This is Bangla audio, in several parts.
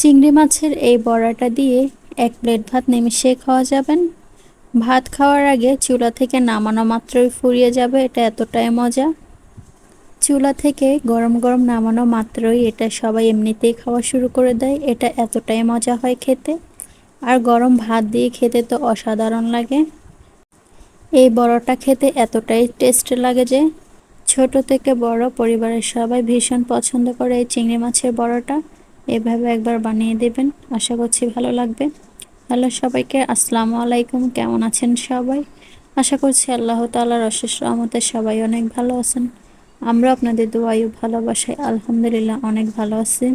চিংড়ি মাছের এই বড়াটা দিয়ে এক প্লেট ভাত নিমিশে খাওয়া যাবেন ভাত খাওয়ার আগে চুলা থেকে নামানো মাত্রই ফুরিয়ে যাবে, এটা এতটাই মজা। চুলা থেকে গরম গরম নামানো মাত্রই এটা সবাই এমনিতেই খাওয়া শুরু করে দেয়, এটা এতটাই মজা হয় খেতে। আর গরম ভাত দিয়ে খেতে তো অসাধারণ লাগে। এই বড়টা খেতে এতটাই টেস্ট লাগে যে, ছোট থেকে বড় পরিবারের সবাই ভীষণ পছন্দ করে এই চিংড়ি মাছের বড়টা। এভাবে একবার বানিয়ে দেবেন। আশা করছি ভালো লাগবে। হ্যালো সবাইকে, আসসালামু আলাইকুম। কেমন আছেন সবাই? আশা করছি আল্লাহ তালার অশেষ রহমতে সবাই অনেক ভালো আছেন। আমরা আপনাদের দোয়ায়ু ভালোবাসাই আলহামদুলিল্লাহ অনেক ভালো আছি।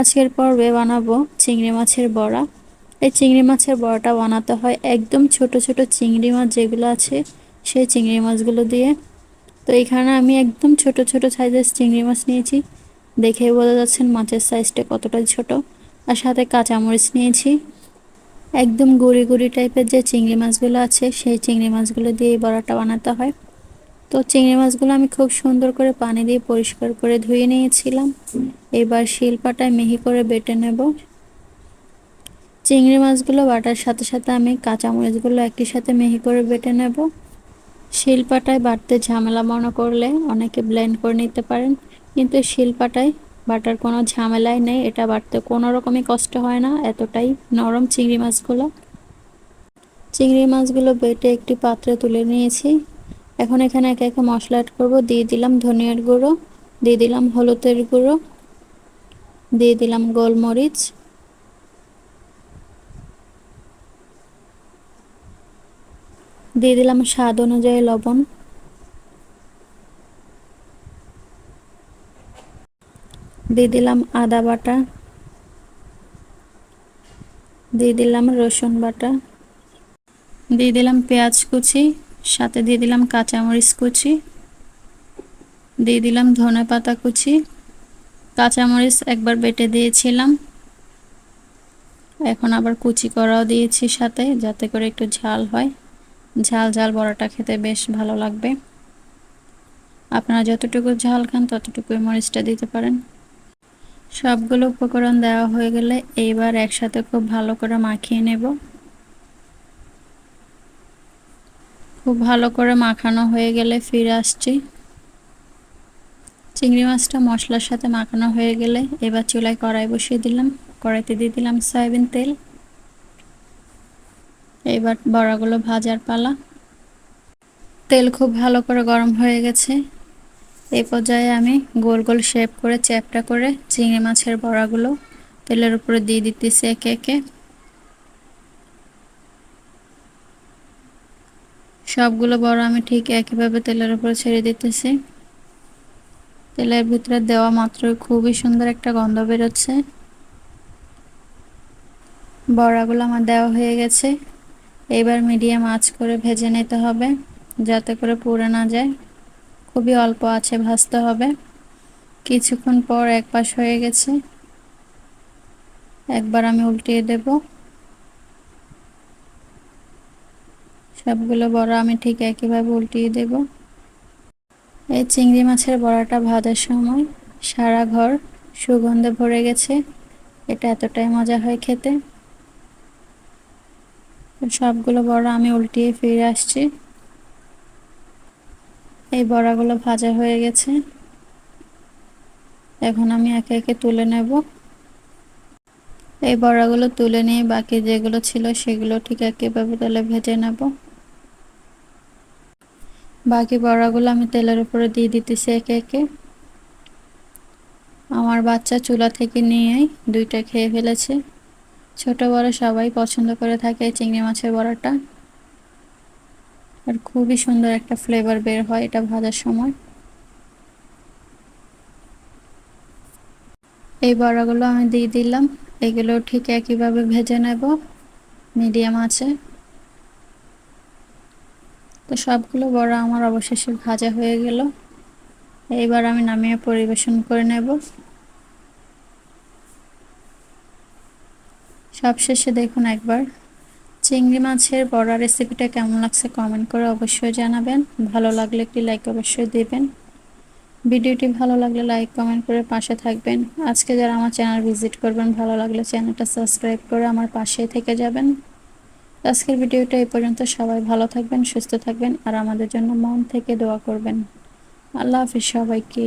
আজকের পর্বে বানাবো চিংড়ি মাছের বড়া। এই চিংড়ি মাছের বড়াটা বানাতে হয় একদম ছোট ছোট চিংড়ি মাছ যেগুলো আছে, সেই চিংড়ি মাছগুলো দিয়ে। তো এখানে আমি একদম ছোট ছোট সাইজের চিংড়ি মাছ নিয়েছি। দেখে বোঝা যাচ্ছেন মাছের সাইজটা কতটা ছোট। আর সাথে কাঁচামরিচ নিয়েছি। একদম গুড়ি গুড়ি টাইপের যে চিংড়ি মাছগুলো আছে, সেই চিংড়ি মাছগুলো দিয়ে এই বড়াটা বানাতে হয়। তো চিংড়ি মাছগুলো আমি খুব সুন্দর করে পানি দিয়ে পরিষ্কার করে ধুয়ে নিয়েছিলাম। এবার শিলপাটায় মিহি করে বেটে নেব। চিংড়ি মাছগুলো বাটার সাথে সাথে আমি কাঁচামরিচগুলো একই সাথে মিহি করে বেটে নেব। শিলপাটায় বাটতে ঝামেলা মনে করলে অনেকে ব্লেন্ড করে নিতে পারেন। কিন্তু শিলপাটায় বাটার কোনো ঝামেলাই নেই, এটা বাটতে কোনো রকমই কষ্ট হয় না, এতটাই নরম চিংড়ি মাছগুলো। চিংড়ি মাছগুলো বেটে একটি পাত্রে তুলে নিয়েছি। এখন এখানে একে একে মশলা অ্যাড করব। দিয়ে দিলাম ধনিয়ার গুঁড়ো, দিয়ে দিলাম হলুদের গুঁড়ো, দিয়ে দিলাম গোলমরিচ। দিয়ে দিলাম স্বাদ অনুযায়ী লবণ। দিয়ে দিলাম আদা বাটা, দিয়ে দিলাম রসুন বাটা, দিয়ে দিলাম পেঁয়াজ কুচি, সাথে দিয়ে দিলাম কাঁচামরিচ কুচি, দিয়ে দিলাম ধনে পাতা কুচি। কাঁচামরিচ একবার বেটে দিয়েছিলাম, এখন আবার কুচি করাও দিয়েছি সাথে যাতে করে একটু ঝাল হয়। ঝাল ঝাল বড়াটা খেতে বেশ ভালো লাগবে। আপনারা যতটুকু ঝাল খান ততটুকু মরিচটা দিতে পারেন। সবগুলো উপকরণ দেওয়া হয়ে গেলে এইবার একসাথে খুব ভালো করে মাখিয়ে নেব। খুব ভালো করে মাখানো হয়ে গেলে ফিরে আসছি। চিংড়ি মাছটা মশলার সাথে মাখানো হয়ে গেলে এবার চুলায় কড়াই বসিয়ে দিলাম, কড়াইতে দিয়ে দিলাম সয়াবিন তেল। এবার বড়াগুলো ভাজার পালা। তেল খুব ভালো করে গরম হয়ে গেছে। এই পর্যায়ে আমি গোল গোল শেপ করে চ্যাপটা করে চিংড়ি মাছের বড়াগুলো তেলের উপরে দিয়ে দিতেছি একে একে। সবগুলো বড় আমি ঠিক একইভাবে তেলের উপরে ছেড়ে দিতেছি। তেলের ভিতরে দেওয়া মাত্রই খুবই সুন্দর একটা গন্ধ বেরোচ্ছে। বড়াগুলো আমার দেওয়া হয়ে গেছে। এবার মিডিয়াম আঁচ করে ভেজে নিতে হবে যাতে করে পুড়ে না যায়। খুবই অল্প আছে, ভাজতে হবে। কিছুক্ষণ পর এক পাশ হয়ে গেছে। একবার আমি উল্টিয়ে দেব। সবগুলো বড়া আমি ঠিক একইভাবে উল্টিয়ে দেব। এই চিংড়ি মাছের বড়াটা ভাজার সময় সারা ঘর সুগন্ধে ভরে গেছে। এটা এতটাই মজা হয় খেতে। সবগুলো বড়া আমি উল্টিয়ে ফিরে আসছি। এই বড়াগুলো ভাজা হয়ে গেছে। এখন আমি একে একে তুলে নেব। এই বড়াগুলো তুলে নিয়ে বাকি যেগুলো ছিল সেগুলো ঠিক একইভাবে তেলে ভেজে নেব। বাকি বড়াগুলো আমি তেলের উপরে দিয়ে দিতেছি একে একে। আমার বাচ্চা চুলা থেকে নিয়েই দুইটা খেয়ে ফেলেছে। ছোট বড় সবাই পছন্দ করে থাকে চিংড়ি মাছের বড়াটা। আর খুবই সুন্দর একটা ফ্লেভার বের হয় এটা ভাজার সময়। এই বড়াগুলো আমি দিয়ে দিলাম। এগুলো ঠিক একইভাবে ভেজে নেব। মিডিয়াম আছে। তো সবগুলো বড়া আমার অবশেষে ভাজা হয়ে গেল। এইবার আমি নামিয়ে পরিবেশন করে নেব। সবশেষে দেখুন একবার। চিংড়ি মাছের বড়া রেসিপিটা কেমন লাগছে কমেন্ট করে অবশ্যই জানাবেন। ভালো লাগলে একটি লাইক অবশ্যই দেবেন। ভিডিওটি ভালো লাগলে লাইক কমেন্ট করে পাশে থাকবেন। আজকে যারা আমার চ্যানেল ভিজিট করবেন, ভালো লাগলে চ্যানেলটা সাবস্ক্রাইব করে আমার পাশে থেকে যাবেন। আজকের ভিডিওটা এই পর্যন্ত। সবাই ভালো থাকবেন, সুস্থ থাকবেন, আর আমাদের জন্য মন থেকে দোয়া করবেন। আল্লাহ হাফিজ সবাইকে।